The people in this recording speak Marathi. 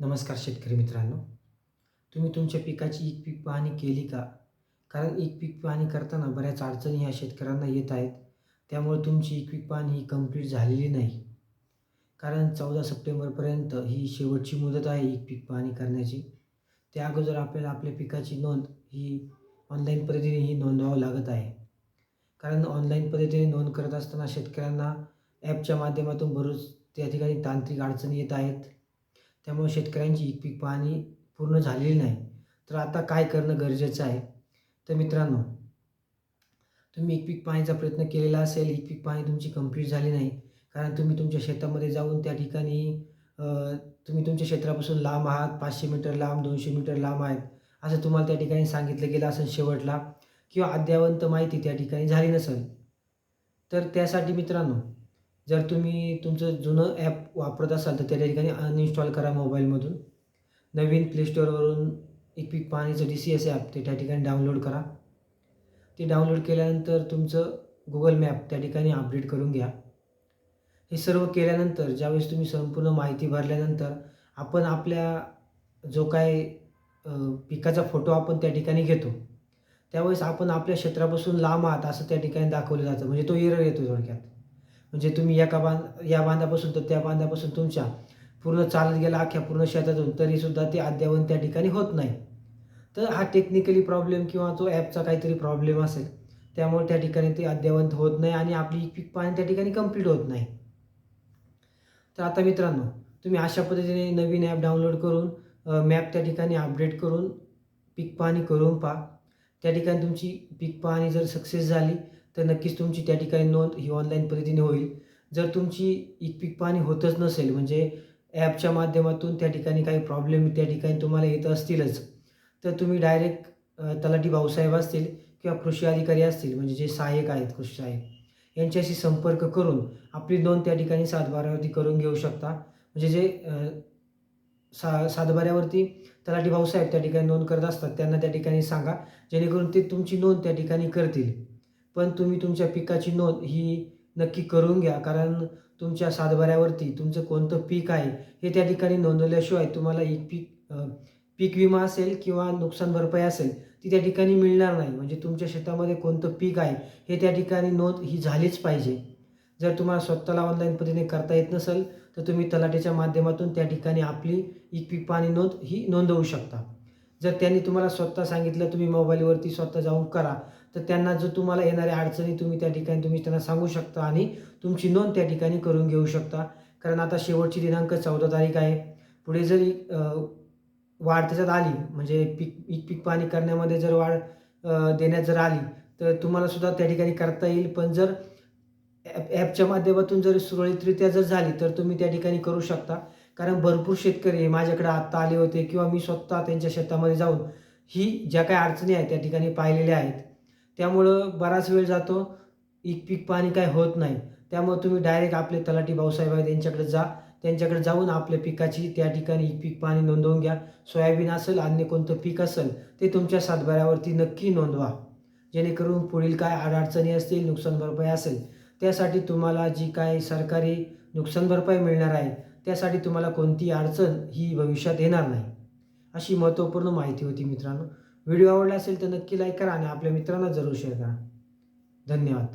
नमस्कार शेतकरी मित्रांनो. तुम्ही तुमच्या पिकाची एक पीक पाहणी केली का? कारण एक पीक पाहणी करताना बऱ्याच अडचणी ह्या शेतकऱ्यांना येत आहेत. त्यामुळे तुमची एक पीक पाहणी ही कंप्लीट झालेली नाही. कारण चौदा सप्टेंबरपर्यंत ही शेवटची मुदत आहे एक पीक पाहणी करण्याची. त्या अगोदर आपल्याला आपल्या पिकाची नोंद ही ऑनलाईन पद्धतीने ही नोंदवावं लागत आहे. कारण ऑनलाईन पद्धतीने नोंद करत असताना शेतकऱ्यांना ॲपच्या माध्यमातून बरोच त्या ठिकाणी तांत्रिक अडचणी येत आहेत. त्यामुळे शेतकऱ्यांची एक पीक पाहणी पूर्ण झालेली नाही. तर आता काय करणं गरजेचं आहे? तर मित्रांनो तुम्ही एक पीक पाहण्याचा प्रयत्न केलेला असेल एक पीक पाहणी तुमची कंप्लीट झाली नाही. कारण तुम्ही तुमच्या शेतामध्ये जाऊन त्या ठिकाणी तुम्ही तुमच्या क्षेत्रापासून लांब आहात पाचशे मीटर लांब दोनशे मीटर लांब आहेत. असं तुम्हाला त्या ठिकाणी सांगितलं गेलं असेल शेवटला किंवा अद्यावंत माहिती त्या ठिकाणी झाली नसेल. तर त्यासाठी मित्रांनो जर तुम्ही तुमचं जुनं ॲप वापरत असाल तर त्या ठिकाणी अनइन्स्टॉल करा मोबाईलमधून. नवीन प्ले स्टोअरवरून एक पीक पाहण्याचं डी सी एस ॲप ते त्या ठिकाणी डाउनलोड करा. ते डाउनलोड केल्यानंतर तुमचं गुगल मॅप त्या ठिकाणी अपडेट करून घ्या. हे सर्व केल्यानंतर ज्यावेळेस तुम्ही संपूर्ण माहिती भरल्यानंतर आपण आपल्या जो काय पिकाचा फोटो आपण त्या ठिकाणी घेतो त्यावेळेस आपण आपल्या क्षेत्रापासून लांब आहात असं त्या ठिकाणी दाखवलं जातं. म्हणजे तो एरर येतो थोडक्यात. म्हणजे तुम्ही एका बांध या बांधापासून तर त्या बांधापासून तुमच्या पूर्ण चालत गेला अख्ख्या पूर्ण शेतातून तरीसुद्धा ते अद्यावत त्या ठिकाणी होत नाही. तर हा टेक्निकली प्रॉब्लेम किंवा तो ॲपचा काहीतरी प्रॉब्लेम असेल. त्यामुळे त्या ठिकाणी ते अद्यावत होत नाही आणि आपली पीक पाणी त्या ठिकाणी कंप्लीट होत नाही. तर आता मित्रांनो तुम्ही अशा पद्धतीने नवीन ॲप डाउनलोड करून मॅप त्या ठिकाणी अपडेट करून पीक पाहणी करून पहा. त्या ठिकाणी तुमची पीक पाहणी जर सक्सेस झाली तर नक्कीच तुमची त्या ठिकाणी नोंद ही ऑनलाईन पद्धतीने होईल. जर तुमची एक पीक पाणी होतच नसेल म्हणजे ॲपच्या माध्यमातून त्या ठिकाणी काही प्रॉब्लेम त्या ठिकाणी तुम्हाला येत असतीलच तर तुम्ही डायरेक्ट तलाठी भाऊसाहेब असतील किंवा कृषी अधिकारी असतील म्हणजे जे सहाय्यक आहेत कृषी सहाय्यक यांच्याशी संपर्क करून आपली नोंद त्या ठिकाणी सातबाऱ्यावरती करून घेऊ शकता. म्हणजे जे सा सातबाऱ्यावरती तलाठी भाऊसाहेब त्या ठिकाणी नोंद करत असतात त्यांना त्या ठिकाणी सांगा जेणेकरून ते तुमची नोंद त्या ठिकाणी करतील. पण तुम्ही तुमच्या पिकाची नोंद ही नक्की करून घ्या. कारण तुमच्या सातबाऱ्यावरती तुमचं कोणतं पीक आहे हे त्या ठिकाणी नोंदवल्याशिवाय तुम्हाला एक पीक पीक विमा असेल किंवा नुकसान भरपाई असेल ती त्या ठिकाणी मिळणार नाही. म्हणजे तुमच्या शेतामध्ये कोणतं पीक आहे हे त्या ठिकाणी नोंद ही झालीच पाहिजे. जर तुम्हाला स्वतःला ऑनलाईन पद्धतीने करता येत नसेल तर तुम्ही तलाठीच्या माध्यमातून त्या ठिकाणी आपली एक पीक पाणी नोंद ही नोंदवू शकता. जर त्यांनी तुम्हाला स्वतः सांगितलं तुम्ही मोबाईलवरती स्वतः जाऊन करा तर त्यांना जो तुम्हाला येणाऱ्या अडचणी तुम्ही त्या ठिकाणी तुम्ही त्यांना सांगू शकता आणि तुमची नोंद त्या ठिकाणी करून घेऊ शकता. कारण आता शेवटची दिनांक चौदा तारीख आहे. पुढे जरी वाढ त्याच्यात आली म्हणजे पीक पीक पीक पाणी करण्यामध्ये जर वाढ देण्यात जर आली तर तुम्हाला सुद्धा त्या ठिकाणी करता येईल. पण जर ॲप ॲपच्या माध्यमातून जर सुरळीतरित्या जर झाली तर तुम्ही त्या ठिकाणी करू शकता. कारण भरपूर शेतकरी हे माझ्याकडे आत्ता आले होते किंवा मी स्वतः त्यांच्या शेतामध्ये जाऊन ही ज्या काही अडचणी आहेत त्या ठिकाणी पाहिलेल्या आहेत. त्यामुळं बराच वेळ जातो एक पीक पाणी काय होत नाही. त्यामुळे तुम्ही डायरेक्ट आपले तलाठी भाऊसाहेब आहेत त्यांच्याकडे जा त्यांच्याकडे जाऊन आपल्या पिकाची त्या ठिकाणी एक पीक पाणी नोंदवून घ्या. सोयाबीन असेल अन्य कोणतं पीक असेल ते तुमच्या सातबाऱ्यावरती नक्की नोंदवा. जेणेकरून पुढील काय अडचणी असतील नुकसान भरपाई असेल त्यासाठी तुम्हाला जी काय सरकारी नुकसान भरपाई मिळणार आहे त्यासाठी तुम्हाला कोणती अडचण ही भविष्यात येणार नाही. अशी महत्त्वपूर्ण माहिती होती मित्रांनो. व्हिडिओ आवडला असेल तर नक्की लाईक करा आणि आपल्या मित्रांना जरूर शेअर करा. धन्यवाद.